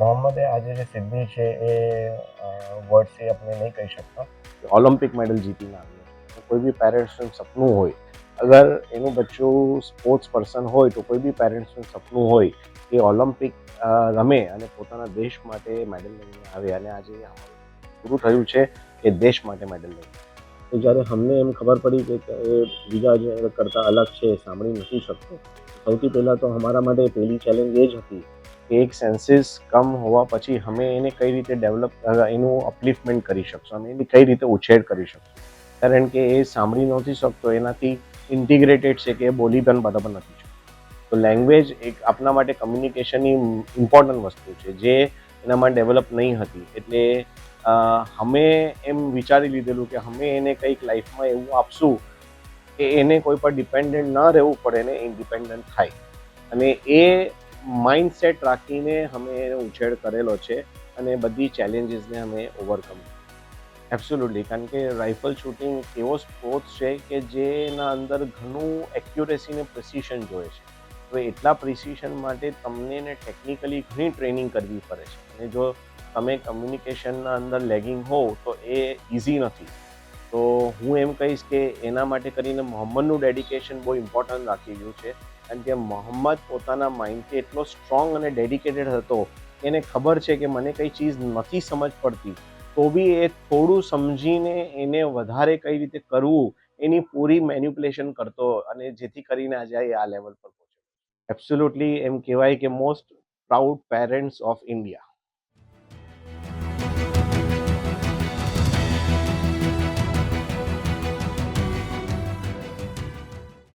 મોહમ્મદે આજે જે સિદ્ધિ છે એ વર્ડથી આપણે નહીં કહી શકતા. ઓલિમ્પિક મેડલ જીતીને આવ્યો. તો કોઈ બી પેરેન્ટ્સનું સપનું હોય અગર એનું બચ્ચું સ્પોર્ટ્સ પર્સન હોય તો કોઈ બી પેરેન્ટ્સનું સપનું હોય કે ઓલિમ્પિક રમે અને પોતાના દેશ માટે મેડલ લઈને આવે. અને આજે પૂરું થયું છે કે દેશ માટે મેડલ લઈને. તો જ્યારે અમને એમ ખબર પડી કે એ બીજા જે કરતાં અલગ છે સાંભળી નથી શકતો સૌથી પહેલાં તો અમારા માટે પહેલી ચેલેન્જ એ જ હતી એક સેન્સીસ કમ હોવા પછી અમે એને કઈ રીતે ડેવલપ એનું અપલિફમેન્ટ કરી શકશું? અમે એની કઈ રીતે ઉછેર કરી શકશું? કારણ કે એ સાંભળી નથી શકતો, એનાથી ઇન્ટિગ્રેટેડ છે કે એ બોલી પણ બરાબર નથી તો લેંગ્વેજ એક આપણા માટે કમ્યુનિકેશનની ઇમ્પોર્ટન્ટ વસ્તુ છે. જે એનામાં ડેવલપ નહીં હતી. એટલે અમે એમ વિચારી લીધેલું કે અમે એને કંઈક લાઈફમાં એવું આપશું કે એને કોઈ પર ડિપેન્ડન્ટ ન રહેવું પડે ને ઇન્ડિપેન્ડન્ટ થાય. અને એ માઇન્ડસેટ રાખીને અમે એનો ઉછેર કરેલો છે અને બધી ચેલેન્જીસને અમે ઓવરકમ એબ્સોલ્યુટલી કારણ કે રાઇફલ શૂટિંગ એવો સ્પોર્ટ્સ છે કે જેના અંદર ઘણું એક્યુરેસી ને પ્રિસિશન જોઈએ છે. તો એટલા પ્રિસિશન માટે તમને ને ટેકનિકલી ઘણી ટ્રેનિંગ કરવી પડે છે. અને જો તમે કમ્યુનિકેશનના અંદર લેગિંગ હો તો એ ઇઝી નથી. તો હું એમ કહીશ કે એના માટે કરીને મોહમ્મદનું ડેડિકેશન બહુ ઇમ્પોર્ટન્ટ રાખી ગયું છે. કારણ કે મોહમ્મદ પોતાના માઇન્ડથી એટલો સ્ટ્રોંગ અને ડેડિકેટેડ હતો, એને ખબર છે કે મને કઈ ચીજ નથી સમજ પડતી, તો બી એ થોડું સમજીને એને વધારે કઈ રીતે કરવું, એની પૂરી મેન્યુપ્યુલેશન કરતો અને જેથી કરીને આજે આ લેવલ પર પહોંચ્યો. એબ્સોલ્યુટલી એમ કહેવાય કે most proud parents of India